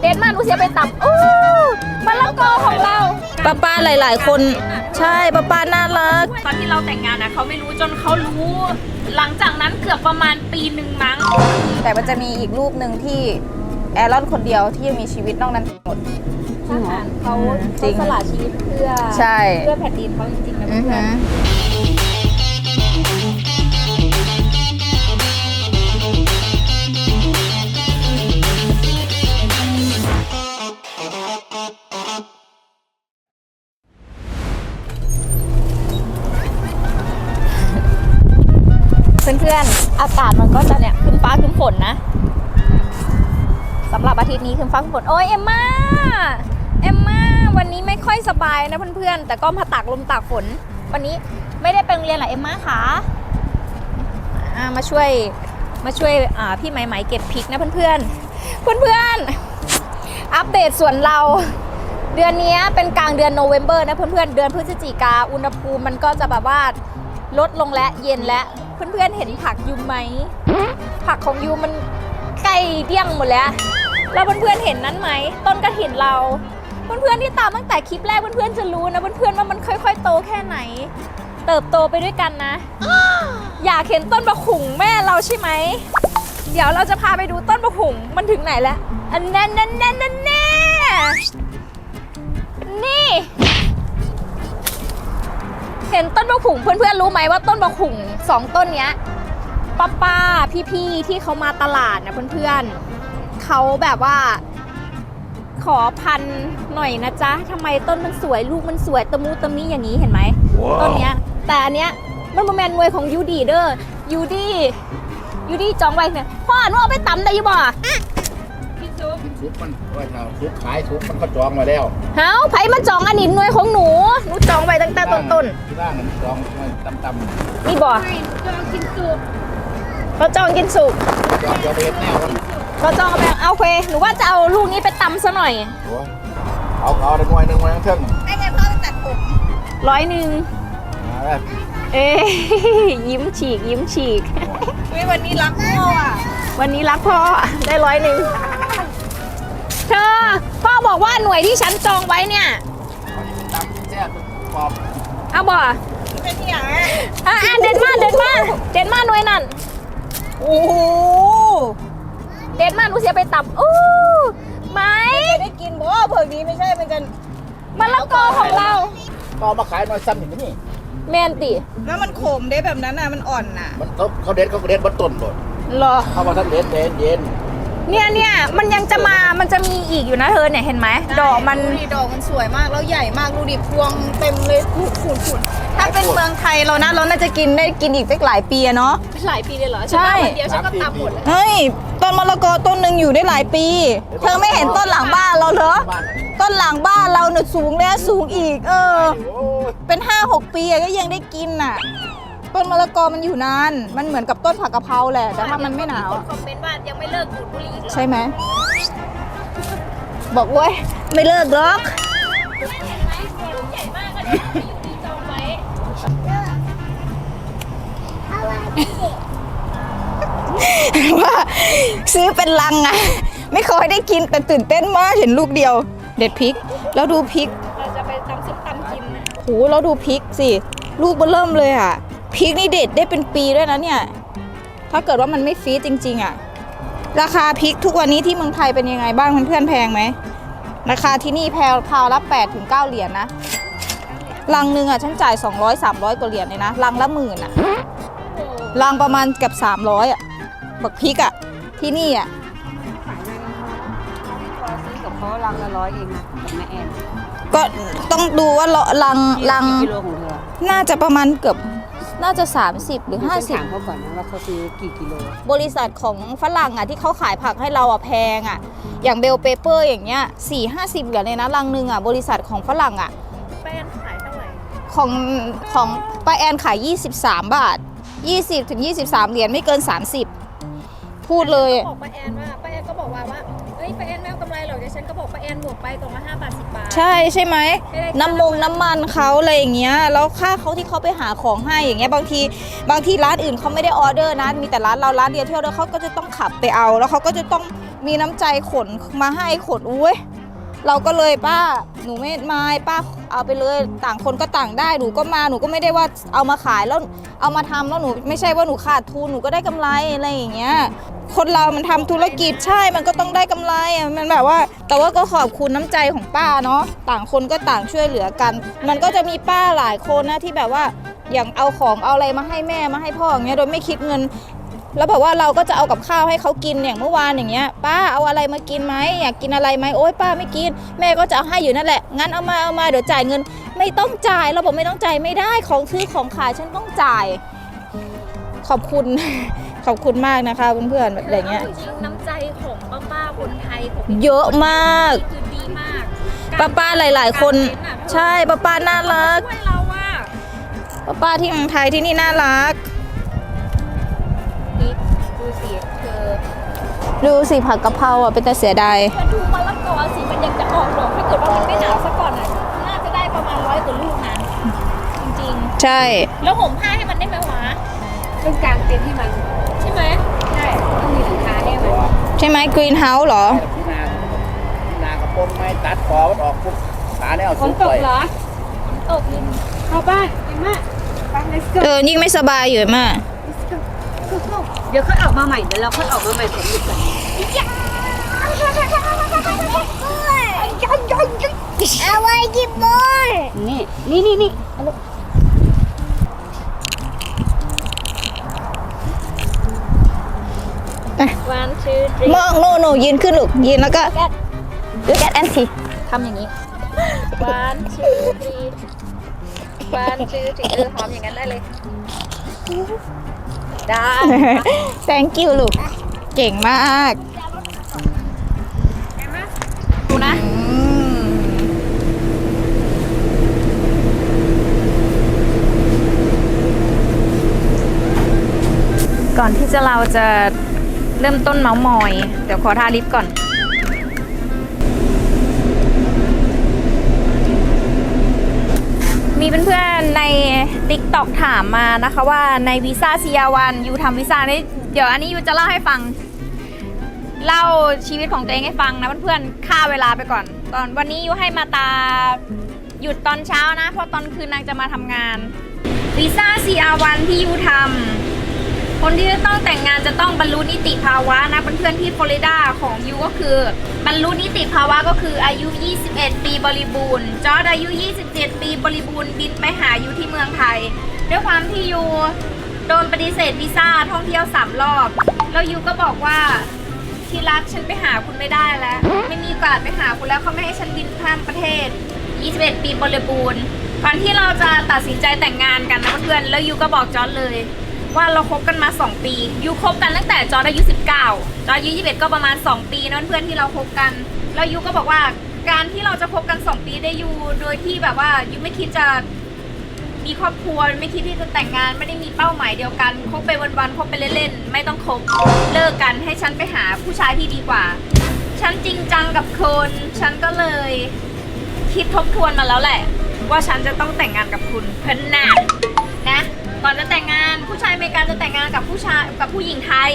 เดนมาร์กหนูเสียไปตับอู้มะละกอของเราป้าป้าหลาย ๆ คนใช่ป้าป้าน่ารัก ตอนที่เราแต่งงานนะเขาไม่รู้จนเขารู้ หลังจากนั้นเกือบประมาณปีหนึ่งมั้ง แต่มันจะมีอีกรูปหนึ่งที่แอรอนคนเดียวที่ยังมีชีวิตนอกนั้นหมดทหารเขาจริงเขาสละชีวิตเพื่อใช่ เพื่อแผ่นดินเขาจริงๆนะอือเพื่อหืน อากาศมันก็จะเนี่ยครึ้มฟ้าครึ้มฝนนะสำหรับอาทิตย์นี้ครึ้มฟ้าครึ้มฝนโอ้ยเอมมาเอมมาวันนี้ไม่ค่อยสบายนะเพื่อนๆแต่ก็มาตากลมตากฝน วันนี้ไม่ได้ไปโรงเรียนหรอเอมมาคะอ่ามาช่วยมาช่วยพี่ไหมไหมเก็บพริกนะเพื่อนๆเพื่อนๆอัปเดตส่วนเราเดือนนี้เป็นกลางเดือนโนเวม ber นะเพื่อนๆเดือนพฤศจิกาอุณหภูมิมันก็จะแบบว่าลดลงและเย็นและ เพื่อนๆเห็นผักยูไหม ผักของยูมันใกล้เดี้ยงหมดแล้ว แล้วเพื่อนๆเห็นนั้นไหม ต้นกระถินเรา เพื่อนๆที่ตามตั้งแต่คลิปแรกเพื่อนๆจะรู้นะเพื่อนๆว่ามันค่อย ๆ โตแค่ไหน เติบโตไปด้วยกันนะ อยากเห็นต้นบะขุงแม่เราใช่ไหม เดี๋ยวเราจะพาไปดูต้นบะขุงมันถึงไหนแล้ว อันแน่นแน่นแน่นแน่นแน่นี่ ขุงเพื่อนๆรู้ไหมว่าต้นบะขุงสองต้นเนี้ยป้าป้าพี่พี่ๆที่เขามาตลาดนะเพื่อนๆเขาแบบว่า ขอพันหน่อยนะจ๊ะทำไมต้นมันสวยลูกมันสวยตะมูตะมิอย่างนี้เห็นไหมต้นเนี้ย แต่อันเนี้ยมันโมแมนมวยของยูดีเด้อยูดียูดีจองไว้เนี่ยพ่อหนูเอาไปตำได้อยูบ่ พี่จุ๊บทุกมันว่าถ้าทุกขายทุกมันก็จองมาแล้วเฮาไผมาจองอันนี้หน่วยของหนูหนูจองไว้ตั้งแต่ต้นที่ร่างมันจองมันตำๆนี่บ่ไม่จองกินสุกเขาจองกินสุกๆจองเดียวไปเฮ็ดแนวมันเขาจองเอาไปเอาเคหนูว่าจะเอาลูกนี้ไปตำซะหน่อยโอ้ยเอาเอาได้หน่วยหนึ่งมาทั้งเทิงร้อยหนึ่งมาแล้วเอ๊ะยิ้มฉีกยิ้มฉีกวันนี้รักพ่ออะวันนี้รักพ่อได้ร้อยหนึ่ง เธอพ่อบอกว่าหน่วยที่ฉันจองไว้เนี่ยตำแซ่บกรอบเอาบ่เป็นอย่างอะอะเด่นมากเด่นมากเด่นมากหน่วยนั่น โอ้โหเด่นมากหนูเสียไปตับอู้ไหมจะได้กินเพราะว่าเผือกนี้ไม่ใช่เป็นกันมะละกอของเรา ก็เอามาขายหน่อยซ้ำอย่างนี้แมนติแล้วมันขมได้แบบนั้นอะมันอ่อนน่ะมันเขาเขาเด็ดเขาก็เด็ดบนต้นหมดเหรอเขามาทั้งเด็ดเย็นเย็น เนี่ยเนี่ยมันยังจะมา มันจะมีอีกอยู่นะเธอเนี่ยเห็นไหม ดอกมัน ดูดิดอกมันสวยมาก แล้วใหญ่มากดูดิพวงเต็มเลยขุดขุดขุดถ้าเป็นเมืองไทยเรานะเราน่าจะกินได้กินอีกสักหลายปีอะเนาะ หลายปีเลยเหรอใช่วันเดียวฉันก็ตามหมดเลยเฮ้ย ต้นมะละกอต้นหนึ่งอยู่ได้หลายปี เธอไม่เห็นต้นหลังบ้านเราเหรอบ้านไหนต้นหลังบ้านเราเนี่ยสูงแล้วสูงอีก เออโอ้ยเป็นห้าหกปีอะก็ยังได้กินน่ะ ต้นมะละกอมันอยู่นาน มันเหมือนกับต้นผักกะเพราแหละ แต่ถ้ามันไม่หนาวอะคอมเมนต์ว่ายังไม่เลิกดูดบุหรี่อีกเหรอใช่ไหม บอกเว้ยไม่เลิกหรอกเห็นไหมหัวลูกใหญ่มากอะเนี่ยอยู่ดีจองไว้ว่าซื้อเป็นลังอะไม่เคยได้กินแต่ตื่นเต้นมากเห็นลูกเดียว เด็ดพริก แล้วดูพริก เราจะไปตำซุปตำกินนะ โหแล้วดูพริกสิ ลูกเบอเริ่มเลยอะ พริกนี่เด็ดได้เป็นปีด้วยนะเนี่ย ถ้าเกิดว่ามันไม่ฟีดจริง ๆอะราคาพริกทุกวันนี้ที่เมืองไทยเป็นยังไงบ้างเพื่อนๆแพงไหม ราคาที่นี่แพงพาวละ8ถึง9เหรียญนะลังหนึ่งอะฉันจ่าย 200 300กว่าเหรียญเลยนะ ลังละหมื่นอะลังประมาณเกับ300อะบักพริกอะที่นี่อะซื้อกับเขาลังละร้อยเองนะกับแม่แอนก็ต้องดูว่าละลังลัง กิโลของเธอน่าจะประมาณเกือบ น่าจะ 30 หรือฉันถาม50เขาก่อนนะว่าเขาซื้อกี่กิโล บริษัทของฝรั่งอะที่เขาขายผักให้เราอะแพงอะ อย่างเบลเปเปอร์อย่างเงี้ยสี่ห้าสิบเหรียญเลยนะลังหนึ่งอะบริษัทของฝรั่งอะแป้งขายเท่าไหร่ของของป้าแอนขาย 23 บาท 20ถึง23 เหรียญไม่เกิน 30 พูดเลย บอกป้าแอนว่า นก็บอกป้าแอนบวกไปตรงละห้าบาทสิบบาท ใช่ใช่ไหมไม่ได้น้ำมงน้ำมันเขาอะไรอย่างเงี้ยแล้วค่าเขาที่เขาไปหาของให้อย่างเงี้ยบางทีบางทีร้านอื่นเขาไม่ได้ออเดอร์นะมีแต่ร้านเราร้านเดียวที่ออเดอร์เขาก็จะต้องขับไปเอา แล้วเขาก็จะต้องมีน้ำใจขนมาให้ขนอุ้ย เราก็เลยป้าหนูไม่ไมาป้าเอาไปเลยต่างคนก็ต่างได้หนูก็มาหนูก็ไม่ได้ว่าเอามาขายแล้วเอามาทำแล้วหนูไม่ใช่ว่าหนูขาดทุนหนูก็ได้กำไรอะไรอย่างเงี้ยคนเรามันทำธุรกิจใช่มันก็ต้องได้กำไรอะมันแบบว่า แต่ว่าก็ขอบคุณน้ำใจของป้าเนาะต่างคนก็ต่างช่วยเหลือกัน มันก็จะมีป้าหลายคนนะที่แบบว่าอย่างเอาของเอาอะไรมาให้แม่มาให้พ่ออย่างเงี้ยโดยไม่คิดเงิน แล้วแบบว่าเราก็จะเอากับข้าวให้เขากินอย่างเมื่อวานอย่างเงี้ย ป้าเอาอะไรมากินไหมอยากกินอะไรไหมโอ๊ยป้าไม่กิน แม่ก็จะเอาให้อยู่นั่นแหละงั้นเอามาเอามาเดี๋ยวจ่ายเงิน ไม่ต้องจ่ายเราบอกไม่ต้องจ่ายไม่ได้ของซื้อของขายฉันต้องจ่าย ขอบคุณ ขอบคุณมากนะคะเพื่อนๆแบบอะไรเงี้ย จริงๆน้ำใจของป้าป้าๆคนไทยของเยอะมาก คือดีมากป้าป้าๆหลาย ๆ คน ใช่ป้าป้าๆน่ารัก ช่วยเราว่าป้าป้าๆที่เมืองไทยที่นี่น่ารัก ดูสิผักกะเพราอะเป็นแต่เสียดายมาดูมะละกอสิมันยังจะออกดอกถ้าเกิดว่ามันไม่หนาวซะก่อนอะน่าจะได้ประมาณร้อยกว่าลูกนะจริงใช่ ๆ แล้วห่มผ้าให้มันได้ไหมวะต้องกลางเต็นท์ให้มันใช่ไหมใช่ต้องมีหลังคาให้มันใช่ไหมกรีนเฮาส์เหรอ ที่นาที่นากระโปรงไม้ตัดคอมันออกปุ๊บขาเนี่ยเอาฝสูนงตไปกเหรอตกลินเข้าบ้านเอ็มม่าไป let's go เออยิ่งไม่สบายอยู่มาก let's go go go เดี๋ยวค่อยออกมาใหม่เดี๋ยวเราค่อยออกมาใหม่ฝนหยุดก่อนเอาไว้กินบอลนี่นี่นี่นี่วันชื่อดริมองโนโนยืนขึ้นลูกยืนแล้วก็ look at auntie ทำอย่างนี้วันชื่อดริวันชื่อดริเออหอมอย่างนั้นได้เลย ได้ thank you ลูก เก่งมากดูนะ ก่อนที่จะเราจะเริ่มต้นเมาส์มอย เดี๋ยวขอทาลิปก่อน t ิ k t o k ถามมานะคะว่าในวีซ่าซียวันยูทำวีซ่านี่เดี๋ยวอันนี้ยูจะเล่าให้ฟัง เล่าชีวิตของตัวเองให้ฟังนะเพื่อนๆฆ่าเวลาไปก่อน ตอนวันนี้ยูให้มาตาหยุดตอนเช้านะเพราะตอนคืนนางจะมาทำงานวีซ่า CR1 ที่ยูทำคนที่จะต้องแต่งงานจะต้องบรรลุนิติภาวะนะเพื่อนๆที่ฟลอริดาของยูก็คือ บรรลุนิติภาวะก็คืออายุ 21 ปีบริบูรณ์ จอร์ดอายุ 27 ปีบริบูรณ์บินไปหายูที่เมืองไทย ด้วยความที่ยูโดนปฏิเสธวีซ่าท่องเที่ยว3รอบ แล้วยูก็บอกว่าที่รักฉันไปหาคุณไม่ได้แล้ว ไม่มีโอกาสไปหาคุณแล้วเขาไม่ให้ฉันบินข้ามประเทศ 21 ปีบริบูรณ์ก่อนที่เราจะตัดสินใจแต่งงานกันนะเพื่อนแล้วยูก็บอกจอร์ดเลย ว่าเราคบกันมา 2 ปียูคบกันตั้งแต่จอร์ดอายุ 19จอร์ดอายุ21 ก็ประมาณ 2 ปีนะเพื่อนที่เราคบกัน แล้วยูก็บอกว่าการที่เราจะคบกัน 2 ปีได้ยูโดยที่แบบว่ายูไม่คิดจะมีครอบครัวไม่คิดที่จะแต่งงานไม่ได้มีเป้าหมายเดียวกันคบไปวันๆคบไปเล่นๆไม่ต้องคบเลิกกันให้ฉันไปหาผู้ชายที่ดีกว่า ฉันจริงจังกับคนฉันก็เลยคิดทบทวนมาแล้วแหละ ว่าฉันจะต้องแต่งงานกับคุณเพิ่นนะนะก่อนจะแต่งงานผู้ชายอเมริกันจะแต่งงานกับผู้ชายกับผู้หญิงไทย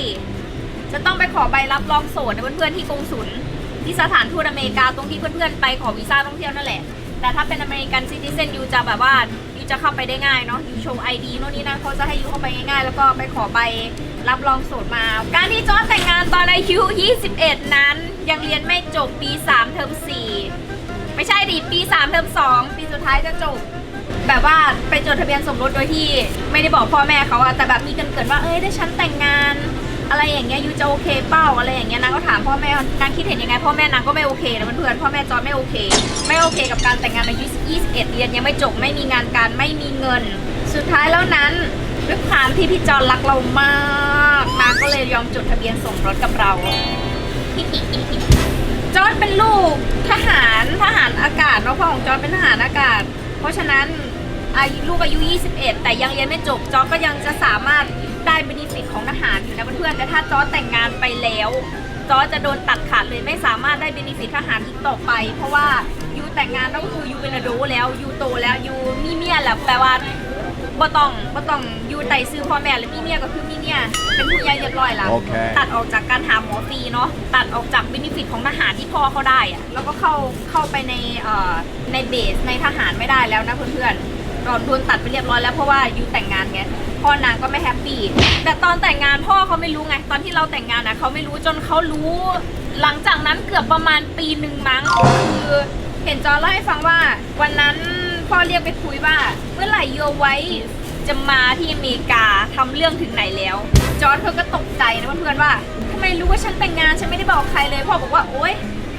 จะต้องไปขอใบรับรองโสดเพื่อนๆที่กงสุลที่สถานทูตอเมริกาตรงที่เพื่อนๆไปขอวีซ่าท่องเที่ยวนั่นแหละ แต่ถ้าเป็นอเมริกันซิติเซนยูจะแบบว่ายูจะเข้าไปได้ง่ายเนาะยูโชว์ไอดีโน่นนี่นั่นเขาจะให้ยูเข้าไปง่ายๆ แล้วก็ไปขอใบรับรองโสดมา การที่จอร์จแต่งงานตอนอายุ21 นั้น ยังเรียนไม่จบปี 3 เทอม4 ไม่ใช่ดิปี 3 เทอม2 ปีสุดท้ายจะจบแบบว่าไปจดทะเบียนสมรสโดยที่ไม่ได้บอกพ่อแม่เขาอะแต่แบบมีกันเกิดว่าเอ้ยได้ฉันแต่งงาน อะไรอย่างเงี้ยยูจะโอเคเป้าอะไรอย่างเงี้ยนางก็ถามพ่อแม่นางคิดเห็นยังไงพ่อแม่นางก็ไม่โอเคนะเพื่อนๆพ่อแม่จอร์จไม่โอเค ไม่โอเคกับการแต่งงานอายุ21เรียนยังไม่จบไม่มีงานการไม่มีเงิน สุดท้ายแล้วนั้นด้วยความที่พี่จอนรักเรามากนางก็เลยยอมจดทะเบียนสมรสกับเราจอร์ดเป็นลูกทหารทหารอากาศเนาะพ่อของจอร์ดเป็นทหารอากาศ เพราะฉะนั้นอายุลูกอายุ 21 แต่ยังเรียนไม่จบจอร์ดก็ยังจะสามารถ ได้เบนฟิตของทหารอยู่นะเพื่อนๆแต่ถ้าจอร์ดแต่งงานไปแล้วจอร์ดจะโดนตัดขาดเลยไม่สามารถได้เบนฟิตทหารอีกต่อไป เพราะว่ายูแต่งงานแล้วก็คือยูเป็นอโดแล้วยูโตแล้วยูมีเมียแล้วแปลว่าบ่ต้องบ่ต้องอยู่ไต่ซื้อพ่อแม่หรือมีเมียก็คือมีเมียเป็นผู้ใหญ่เรียบร้อยแล้วโอเคตัดออกจากการหาหมอฟรีเนาะตัดออกจากเบนฟิตของทหารที่พ่อเขาได้อะแล้วก็เข้าเข้าไปในเอ่อในเบสในทหารไม่ได้แล้วนะเพื่อนๆตอนโดนตัดไปเรียบร้อยแล้วเพราะว่าอยู่แต่งงานไง พ่อนางก็ไม่แฮปปี้แต่ตอนแต่งงานพ่อเขาไม่รู้ไง ตอนที่เราแต่งงานนะเขาไม่รู้จนเขารู้ หลังจากนั้นเกือบประมาณปีหนึ่งมั้งคือเห็นจอเล่าให้ฟังว่า วันนั้นพ่อเรียกไปคุยว่า เมื่อไหร่โยไว้จะมาที่อเมริกาทำเรื่องถึงไหนแล้ว จอร์ดเขาก็ตกใจนะเพื่อนๆว่าทำไมรู้ว่าฉันแต่งงานฉันไม่ได้บอกใครเลยพ่อบอกว่าโอ๊ย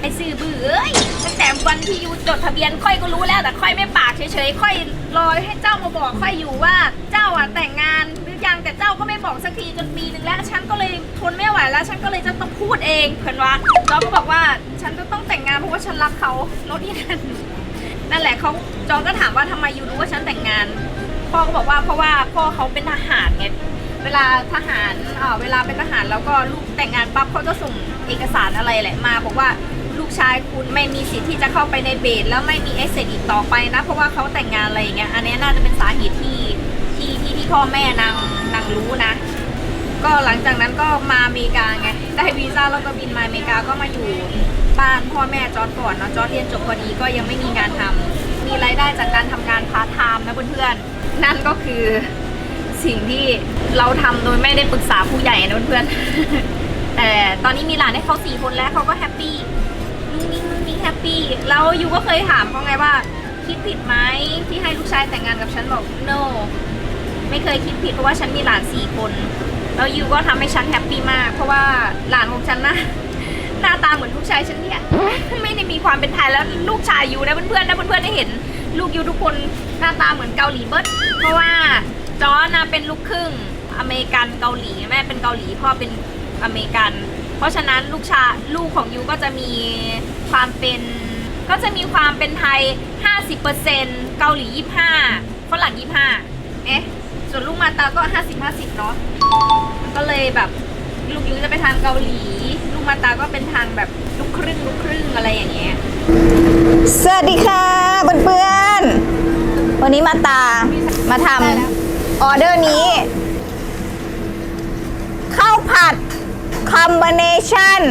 ไอ้สื่อบื้อยตั้งแต่วันที่ยูจดทะเบียนค่อยก็รู้แล้วแต่ค่อยไม่ปากเฉยๆค่อยรอให้เจ้ามาบอกค่อยอยู่ว่าเจ้าอะแต่งงานหรือยังแต่เจ้าก็ไม่บอกสักทีจนปีหนึ่งแล้วฉันก็เลยทนไม่ไหวแล้วฉันก็เลยจะต้องพูดเองเพื่อนว่าจอร์ดก็บอกว่าฉันจะต้องแต่งงานเพราะว่าฉันรักเขารถที่นั่นนั่นแหละเขาจองก็ถามว่าทำไมยูรู้ว่าฉันแต่งงานพ่อก็บอกว่าเพราะว่าพ่อเขาเป็นทหารไงเวลาทหารเวลาเป็นทหารแล้วก็ลูกแต่งงานปั๊บเขาจะส่งเอกสารอะไรแหละมาบอกว่า ชายคุณไม่มีสิทธิ์ที่จะเข้าไปในเบสแล้วไม่มีเอเซอีกต่อไปนะ เพราะว่าเขาแต่งงานอะไรอย่างเงี้ยอันนี้น่าจะเป็นสาเหตุที่ที่ที่ที่พ่อแม่นางนางรู้นะ ก็หลังจากนั้นก็มาอเมริกาไงได้วีซ่าแล้วก็บินมาอเมริกาก็มาอยู่บ้านพ่อแม่จอร์ดก่อนเนาะจอร์ดเรียนจบพอดีก็ยังไม่มีงานทำมีรายได้จากการทำงานพาร์ทไทม์นะเพื่อนๆนั่นก็คือสิ่งที่เราทำโดยไม่ได้ปรึกษาผู้ใหญ่นะเพื่อนๆแต่ตอนนี้มีหลานให้เขาสี่คนแล้วเขาก็แฮปปี้ แฮปปี้แล้วยูก็เคยถามเขาไงว่า คิดผิดไหมที่ให้ลูกชายแต่งงานกับฉันบอก no ไม่เคยคิดผิดเพราะว่าฉันมีหลานสี่คน แล้วยูก็ทำให้ฉันแฮปปี้มาก เพราะว่าหลานของฉันนะหน้าตาเหมือนลูกชายฉันเนี่ยไม่ได้มีความเป็นไทยแล้วลูกชายยูนะเพื่อนๆนะเพื่อนๆได้เห็น ลูกยูทุกคนหน้าตาเหมือนเกาหลีเบิร์ดเพราะว่าจอร์นะเป็นลูกครึ่งอเมริกันเกาหลีแม่เป็นเกาหลีพ่อเป็นอเมริกัน เพราะฉะนั้นลูกชายลูกของยูก็จะมี ความเป็นก็จะมีความเป็นไทย 50%เกาหลี 25 ฝรั่ง 25 เอ๊ะ ส่วนลูกมาตาก็ 50-50 เนาะก็เลยแบบลูกยูจะไปทางเกาหลี ลูกมาตาก็เป็นทางแบบลูกครึ่งลูกครึ่งอะไรอย่างเงี้ย สวัสดีค่ะเพื่อนๆ วันนี้มาตามาทำออเดอร์นี้ข้าวผัดคอมบิเนชั่น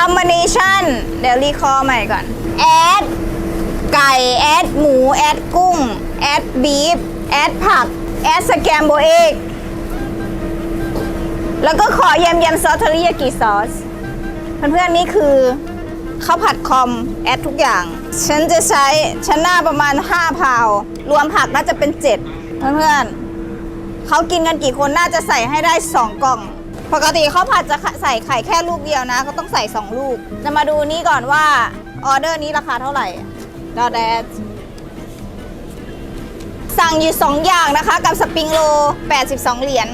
คอมบิเนชันเดี๋ยวรีคอใหม่ก่อน แอด ไก่ แอด หมู แอด กุ้ง แอด บีฟ แอด ผัก แอด สแกมโบเอกแล้วก็ขอยำยำซอสเทอริยากิซอส เพื่อนๆนี่คือข้าวผัดคอม แอดทุกอย่าง ฉันจะใช้ชั้นหน้าประมาณ 5 พาว รวมผักน่าจะเป็น 7 เพื่อนๆเขากินกันกี่คนน่าจะใส่ให้ได้ 2 กล่อง ปกติข้าวผัดจะใส่ไข่แค่ลูกเดียวนะเขาต้องใส่ 2 ลูก จะมาดูนี้ก่อนว่าออเดอร์นี้ราคาเท่าไหร่ดอแดสั่งอยู่ 2 อย่างนะคะ กับสปริงโล 82 เหรียญ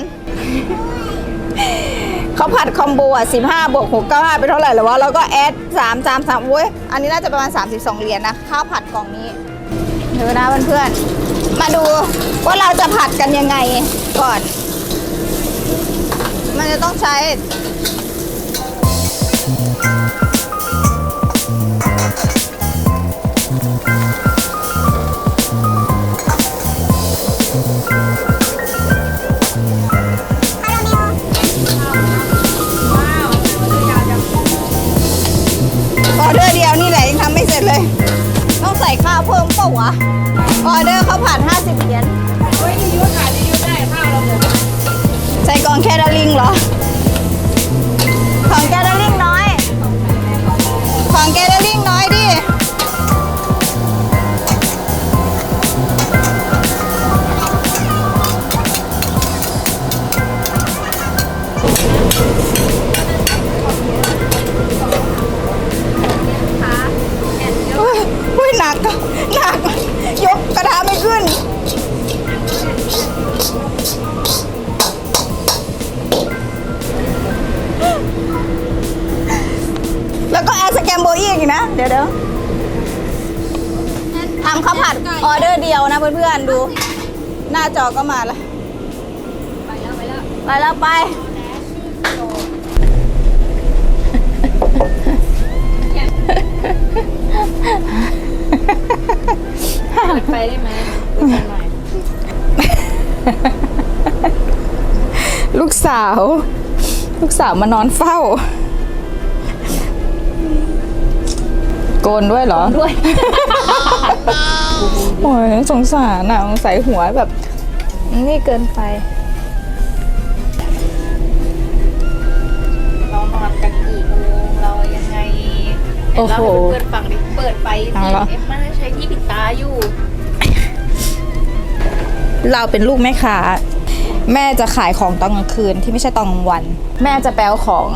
เขาผัดคอมโบอะ15บวก6 95เป็นเท่าไหร่แล้ววะแล้วก็แอด3 3 3โว้ยอันนี้น่าจะประมาณ 32 เหรียญนะ ข้าวผัดกล่องนี้เดี๋ยวนะเพื่อนๆมาดูว่าเราจะผัดกันยังไงก่อน มันจะต้องใช้ เดียวนะเพื่อนๆดู หน้าจอก็มาแล้วไปแล้วไปแล้วไปแล้วไปไปได้ไหมลูกสาว ลูกสาวมานอนเฝ้า โกนด้วยเหรอด้วย โอ้ยสงสารอะสงสัยหัวแบบ นี่เกินไปเรานอนกันกี่โมงเรายังไงโอ้โหเราให้เพื่อนๆฟังดิเปิดไปเอาสิละเอ็มมาใช้ที่ปิดตาอยู่ เราเป็นลูกแม่ค้าแม่จะขายของตอนกลางคืนที่ไม่ใช่ตอนกลางวัน แม่จะแปลของ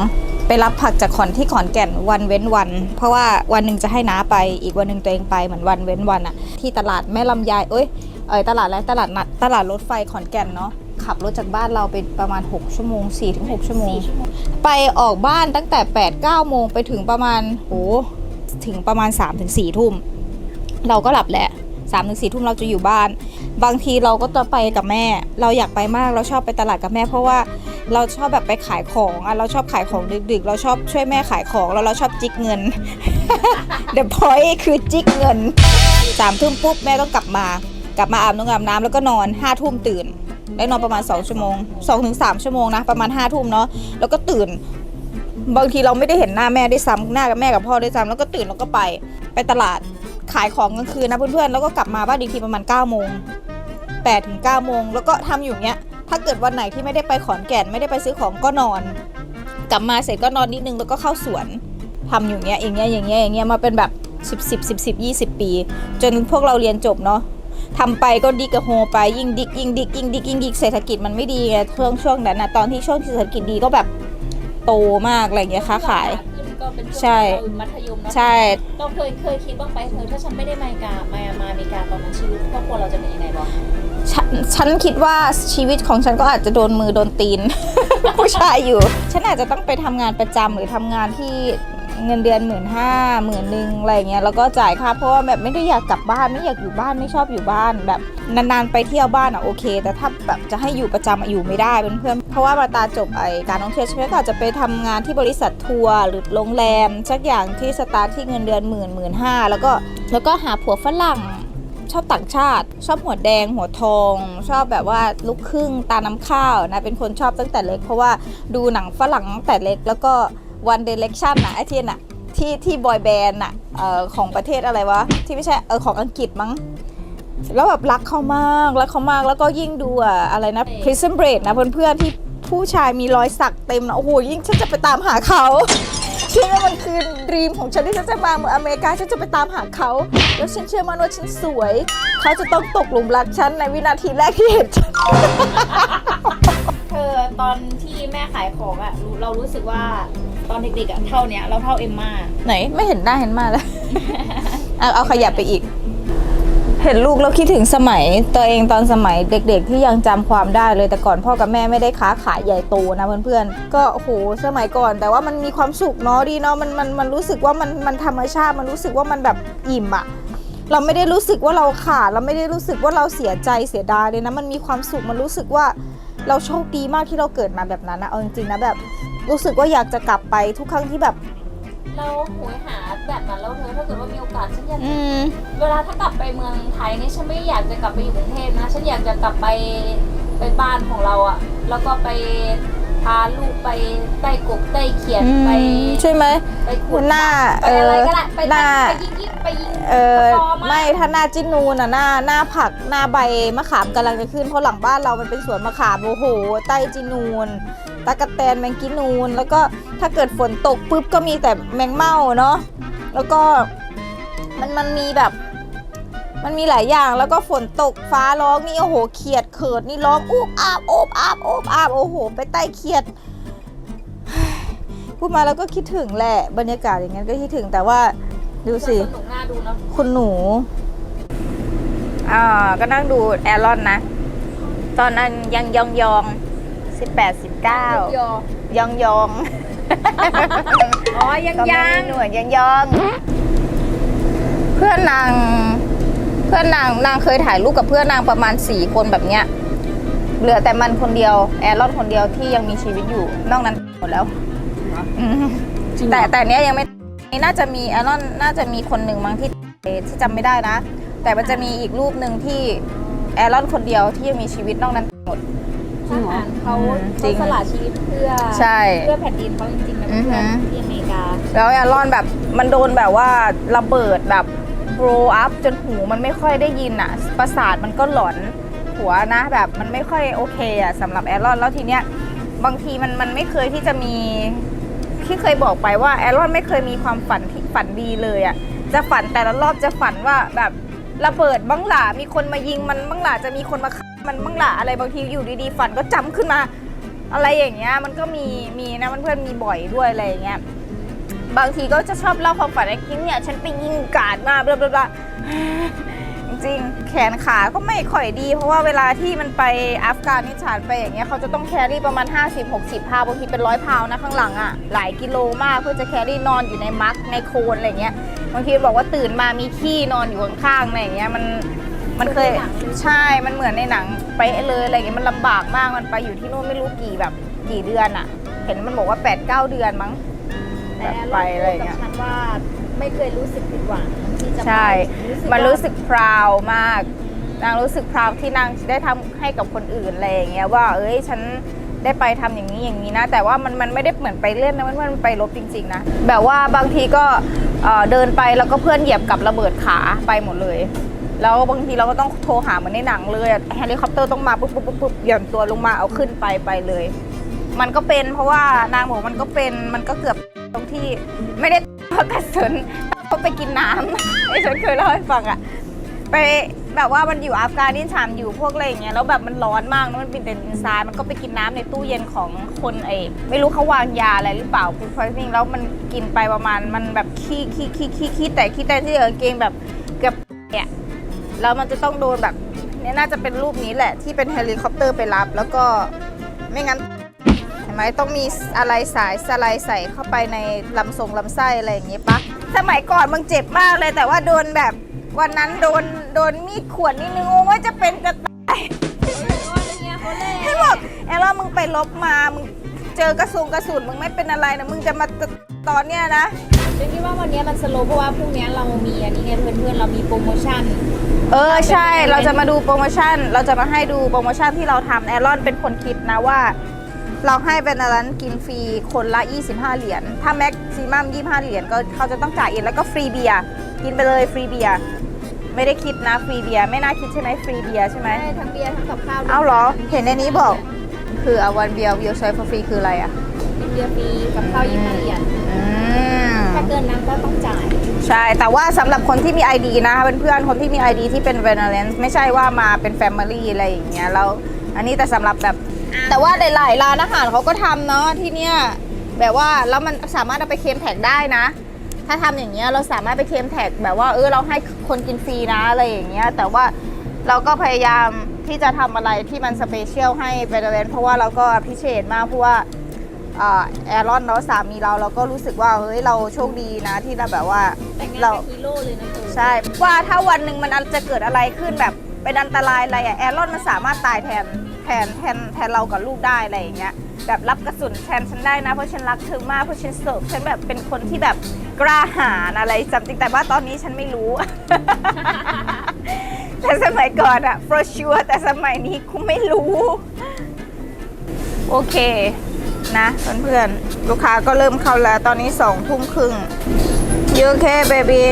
ไปรับผักจากขอนที่ขอนแก่นวันเว้นวัน เพราะว่าวันหนึ่งจะให้น้าไปอีกวันหนึ่งตัวเองไปเหมือนวันเว้นวันอะที่ตลาดแม่ลำไยเอ้ยเอยตลาดอะไรตลาดนัดตลาดรถไฟขอนแก่นเนาะขับรถจากบ้านเราไปประมาณ 6 ชั่วโมง 4-6 ชั่วโมง ไปออกบ้านตั้งแต่ 8-9 โมงไปถึงประมาณโหถึงประมาณ 3-4 ทุ่ม เราก็หลับแหละ สามถึงสี่ทุ่มเราจะอยู่บ้าน บางทีเราก็จะไปกับแม่ เราอยากไปมากเราชอบไปตลาดกับแม่ เพราะว่าเราชอบแบบไปขายของอะเราชอบขายของดึกๆ เราชอบช่วยแม่ขายของแล้วเราชอบจิกเงิน The point คือจิกเงินสามทุ่มปุ๊บแม่ต้องกลับมา กลับมาอาบน้ำอาบน้ำแล้วก็นอนห้าทุ่มตื่นได้นอนประมาณ 2 ชั่วโมง2ถึง3ชั่วโมงนะ ประมาณ5ทุ่มเนาะแล้วก็ตื่น บางทีเราไม่ได้เห็นหน้าแม่ได้ซ้ำหน้ากับแม่กับพ่อได้ซ้ำแล้วก็ตื่นแล้วก็ไปไปตลาด ขายของกลางคืนนะเพื่อนๆ แล้วก็กลับมาบ้านอีกทีประมาณ9ก้าโมงแปดถึงเก้าโมงแล้วก็ทำอยู่เงี้ย ถ้าเกิดวันไหนที่ไม่ได้ไปขอนแก่นไม่ได้ไปซื้อของก็นอน กลับมาเสร็จก็นอนนิดนึงแล้วก็เข้าสวนทำอยู่เงี้ยอย่างเงี้ยอย่างเงี้ยอย่างเงี้ยมาเป็นแบบ10 10 10 10 20ปี จนพวกเราเรียนจบเนาะทำไปก็ดิกกับโฮไปยิ่งดิกยิ่งดิกยิ่งดิกยิ่งดิกเศรษฐกิจมันไม่ดีไงช่วงช่วงนั้นนะตอนที่ช่วงเศรษฐกิจดีก็แบบโตมากอะไรเงี้ยค้าขาย ก็เป็นช่วงใช่ เรามัธยมเนอะใช่ เราเคยเคยคิดบ้างไปเธอถ้าฉันไม่ได้มาอเมริกามามาอเมริกาตอนนั้นชีวิตครอบครัวเราจะเป็นยังไงบ้างฉันฉันคิดว่าชีวิตของฉันก็อาจจะโดนมือโดนตีน ผู้ชายอยู่ ฉันอาจจะต้องไปทำงานประจำหรือทำงานที่ เงินเดือนหมื่นห้าหมื่นหนึ่งอะไรเงี้ยแล้วก็จ่ายค่าเพราะว่าแบบไม่ได้อยากกลับบ้านไม่อยากอยู่บ้านไม่ชอบอยู่บ้านแบบนานๆไปเที่ยวบ้านอะโอเค แต่ถ้าแบบจะให้อยู่ประจำอะอยู่ไม่ได้เพื่อนๆเพราะว่ามาตาจบไอการท่องเที่ยวใช่ไหมก็อาจจะไปทำงานที่บริษัททัวร์หรือโรงแรมสักอย่างที่สตาร์ทที่เงินเดือนหมื่นหมื่นห้าแล้วก็แล้วก็หาผัวฝรั่งชอบต่างชาติ ชอบหัวแดงหัวทอง ชอบแบบว่าลูกครึ่งตาน้ำข้าวนะเป็นคนชอบตั้งแต่เล็ก เพราะว่าดูหนังฝรั่งตั้งแต่เล็กแล้วก็ One Direction นะไอเทียนอะที่ที่บอยแบนด์อะเอ่อของประเทศอะไรวะ ที่ไม่ใช่เออของอังกฤษมั้งแล้วแบบรักเขามากรักเขามากแล้วก็ยิ่งดูอะอะไรนะ Prison Break นะเพื่อนๆที่ผู้ชายมีรอยสักเต็มนะโอ้โหยิ่งฉันจะไปตามหาเขาเชื่อว่ามันคือดีมของฉันที่ฉันจะมาเมืองอเมริกาฉันจะไปตามหาเขาแล้วฉันเชื่อมั่นว่าฉันสวย เขาจะต้องตกหลุมรักฉันในวินาทีแรกที่เห็นฉัน เธอตอนที่แม่ขายของอะรู้เรารู้สึกว่าตอนเด็กๆอะเท่าเนี้ยเราเท่าเอ็มมาไหนไม่เห็นหน้าเห็นมาเลย เอาเอาขยับไปอีก เห็นลูกแล้วคิดถึงสมัย ตัวเองตอนสมัยเด็กๆที่ยังจำความได้เลยแต่ก่อนพ่อกับแม่ไม่ได้ค้าขายใหญ่โตนะเพื่อนๆก็โอ้โหสมัยก่อน แต่ว่ามันมีความสุขเนาะดีเนาะมันมันมันรู้สึกว่ามันมันธรรมชาติมันรู้สึกว่ามันแบบอิ่มอะเราไม่ได้รู้สึกว่าเราขาดเราไม่ได้รู้สึกว่าเราเสียใจเสียดายเลยนะมันมีความสุขมันรู้สึกว่า เราโชคดีมากที่เราเกิดมาแบบนั้นนะเอาจริงๆนะแบบรู้สึกว่าอยากจะกลับไปทุกครั้งที่แบบ เราโหยหาแบบนั้นแล้วเธอถ้าเกิดว่ามีโอกาสฉันอยากอืม เวลาถ้ากลับไปเมืองไทยเนี่ยฉันไม่อยากจะกลับไปอยู่กรุงเทพนะ ฉันอยากจะกลับไปไปบ้านของเราอะแล้วก็ไป พาลูกไปไต่กบไต่เขียดไปใช่ไหม ไปขุดหน้าไปอะไรก็ได้ไปหน้า ไปยิงยิงไปยิงเออตะกร้าไม่ถ้าหน้าจิ้นนูนอะหน้าหน้าผักหน้าใบมะขามกำลังจะขึ้นเพราะหลังบ้านเรามันเป็นสวนมะขามโอ้โหใต้จิ้นนูนตะกะแตนแมงกินนูน แล้วก็ถ้าเกิดฝนตกปุ๊บก็มีแต่แมงเม่าเนาะแล้วก็มันมันมีแบบ มันมีหลายอย่างแล้วก็ฝนตกฟ้าร้องนี่โอ้โหเขียดเขิดนี่ร้องอูบอาบโอบอาบโอบอาบโอ้โห ไปใต้เขียดพูดมาแล้วก็คิดถึงแหละบรรยากาศอย่างนั้นก็คิดถึงแต่ว่าดูสิสนุกน่าดูเนาะคุณหนูอ่าก็นั่งดูแอรอนนะ ตอนนั้นยังยองยองสิบแปดสิบเก้ายอยองยองอ๋อยังก็ไม่ยัมีงหนวดยังยอง เพื่อนนาง เพื่อนนางนางเคยถ่ายรูปกับเพื่อนนางประมาณสี่คนแบบเนี้ยเหลือแต่มันคนเดียวแอรอนคนเดียวที่ยังมีชีวิตอยู่นอกนั้นหมดแล้วอืมจริงเหรอ แต่แต่เนี้ยยังไม่น่าจะมีแอรอนน่าจะมีคนหนึ่งมั้งที่ที่จำไม่ได้นะ แต่มันจะมีอีกรูปหนึ่งที่แอรอนคนเดียวที่ยังมีชีวิตนอกนั้นหทหารเขาจริเขาง สละชีวิตเพื่อใช่ เพื่อแผ่นดินเขาจริงๆนะอือฮึเพื่อนที่อเมริกาแล้วแอรอนแบบมันโดนแบบว่าระเบิดแบบ โ r อัพจนหูมันไม่ค่อยได้ยินอะประสาทมันก็หลอนหัวนะแบบมันไม่ค่อยโอเคอะสำหรับแอรอน แล้วทีเนี้ยบางทีมันมันไม่เคยที่จะมีที่เคยบอกไปว่าแอรอนไม่เคยมีความฝันที่ฝันดีเลยอะจะฝันแต่ละรอบจะฝันว่าแบบระเบิดบ้างหล่ะมีคนมายิงมันบ้างหล่ะจะมีคนมาฆ่ามันบ้างหล่ะอะไรบางทีอยู่ดีๆฝันก็จำขึ้นมา อะไรอย่างเงี้ยมันก็มีมีนะมันเพื่อนมีบ่อยด้วยอะไรอย่างเงี้ย บางทีก็จะชอบเล่าความฝันไอ้กิ๊งเนี่ย ฉันไปยิงกาดมาบลาบลาจริงๆ แขนขาก็ไม่ค่อยดี เพราะว่าเวลาที่มันไปอัฟกานิสถานไปอย่างเงี้ยเขาจะต้องแครี่ประมาณ 50-60พาวบางทีเป็นร้อยพาวนะข้างหลังอะ่ะหลายกิโลมากเพื่อจะแครี่นอนอยู่ในมักในโคลนอะไรเงี้ยบางทีบอกว่าตื่นมามีขี้นอนอยู่ข้างๆอะไรอย่างเงี้ยมันมันเคยใช่ มันเหมือนในหนังไปเลยอะไรเงี้ยมันลำบากมากมันไปอยู่ที่นู่นไม่รู้กี่แบบกี่เดือนอะ่ะ เห็นมันบอกว่า8-9เดือนมั้ง แต่แบบแอรไปอนอะไรพูดเงี้กับยฉันว่าไม่เคยรู้สึกผิดหวังที่จะไปใช่รู้สึกมันว่ารู้สึกพราวมาก นางรู้สึกพราวที่นางได้ทำให้กับคนอื่นอะไรอย่างเงี้ยว่า เอ้ยฉันได้ไปทำอย่างนี้อย่างนี้นะ แต่ว่ามันมันไม่ได้เหมือนไปเล่นนะมันมันไปลบจริงๆนะแบบว่าบางทีก็เอ่อเดินไปแล้วก็เพื่อนเหยียบกับระเบิดขาไปหมดเลย แล้วบางทีเราก็ต้องโทรหาเหมือนในหนังเลยอะเฮลิคอปเตอร์ต้องมาปุ๊บปุ๊บปุ๊บปุ๊บหย่อนตัวลงมาเอาขึ้นไปไปเลย มันก็เป็นเพราะว่านางบอกมันก็เป็นมันก็เกือบตรงที่ไม่ได้เพราะกระสุนเขาไปกินน้ำไอ้ฉันเคยเล่าให้ฟังอะไปแบบว่ามันอยู่อัฟกานิสถานอยู่พวกอะไรอย่างเงี้ยแล้วแบบมันร้อนมากแล้วมันเป็นเดินทรายมันก็ไปกินน้ำในตู้เย็นของคนไอ้ไม่รู้เขาวางยาอะไรหรือเปล่าคุณพอยซิงแล้วมันกินไปประมาณมันแบบขี้ขี้ขี้ขี้ขี้แต่ขี้แต่ที่กางเกงแบบเกือบเนี่ยแล้วมันจะต้องโดนแบบเนี่ยน่าจะเป็นรูปนี้แหละที่เป็นเฮลิคอปเตอร์ไปรับ แล้วก็ไม่งั้น ไหมต้องมีอะไรสายสไลด์ใส่เข้าไปในลำทรงลำไส้อะไรอย่างงี้ปะสมัยก่อนมึงเจ็บมากเลยแต่ว่าโดนแบบวันนั้นโดนโดนมีดขวนนิดนึงโอ้ว่าจะเป็นจะตายให้บอกแอลว่ามึงไปลบมามึงเจอกระสุนกระสุนมึงไม่เป็นอะไรนะมึงจะมาตอนเนี้ยนะฉันคิดว่าวันนี้มันสโลว์เพราะว่าพรุ่งนี้เรามีอันนี้ไงเพื่อนๆเรามีโปรโมชั่น เออใช่เราจะมาดูโปรโมชั่น เราจะมาให้ดูโปรโมชั่นที่เราทำแอรอนเป็นคนคิดนะว่า เราให้เป็นอะไรนั้นกินฟรีคนละ 25 เหรียญ ถ้าแม็กซิมัม 25 เหรียญก็เขาจะต้องจ่ายเองแล้วก็ฟรีเบียร์ กินไปเลยฟรีเบียร์ ไม่ได้คิดนะฟรีเบียร์ ไม่น่าคิดใช่ไหมฟรีเบียร์ใช่ไหมได้ทั้งเบียร์ทั้งกับข้าวเอาเหรอ เห็นในนี้บอก คืออาวันเบียร์วิวใช้ฟรีคืออะไรอะเบียร์ฟรีกับข้าวยี่ห้าเหรียญ อืม ถ้าเกินนั้นก็ต้องจ่าย ใช่ แต่ว่าสำหรับคนที่มี ID นะเพื่อนๆคนที่มี ID ที่เป็น v e n e r a n c e ไม่ใช่ว่ามาเป็น Family อะไรอย่างเงี้ยแล้ว อันนี้แต่สำหรับแบบ แต่ว่าหลายๆร้านอาหารเขาก็ทำเนาะที่เนี้ยแบบว่าแล้วมันสามารถเอาไปเคลมแท็กได้นะ ถ้าทำอย่างเงี้ยเราสามารถไปเคลมแท็กแบบว่าเออเราให้คนกินฟรีนะอะไรอย่างเงี้ยแต่ว่าเราก็พยายามที่จะทำอะไรที่มันสเปเชียลให้เ e เ e r a n c e เพราะว่าเราก็พิเศษมากเพราะว่าแอรอนเนาะสามีเราเราก็รู้สึกว่าเฮ้ยเราโชคดีนะที่เราแบบว่าแต่งงานเราเป็นฮีโร่เลยนะเธอใช่ว่าถ้าวันหนึ่งมันจะเกิดอะไรขึ้นแบบเป็นอันตรายอะไรอะแอรอนมันสามารถตายแทนแทนแทนแทนเรากับลูกได้อะไรอย่างเงี้ยแบบรับกระสุนแทนฉันได้นะเพราะฉันรักเธอมากเพราะฉันเสิร์ฟฉันแบบเป็นคนที่แบบกล้าหาญอะไรจำจริงแต่ว่าตอนนี้ฉันไม่รู้ แต่สมัยก่อนอะ for sure แต่สมัยนี้กูไม่รู้ โอเคนะ เพื่อนๆ ลูกค้าก็เริ่มเข้าแล้ว ตอนนี้สองทุ่มครึ่งยูโอเคเบบี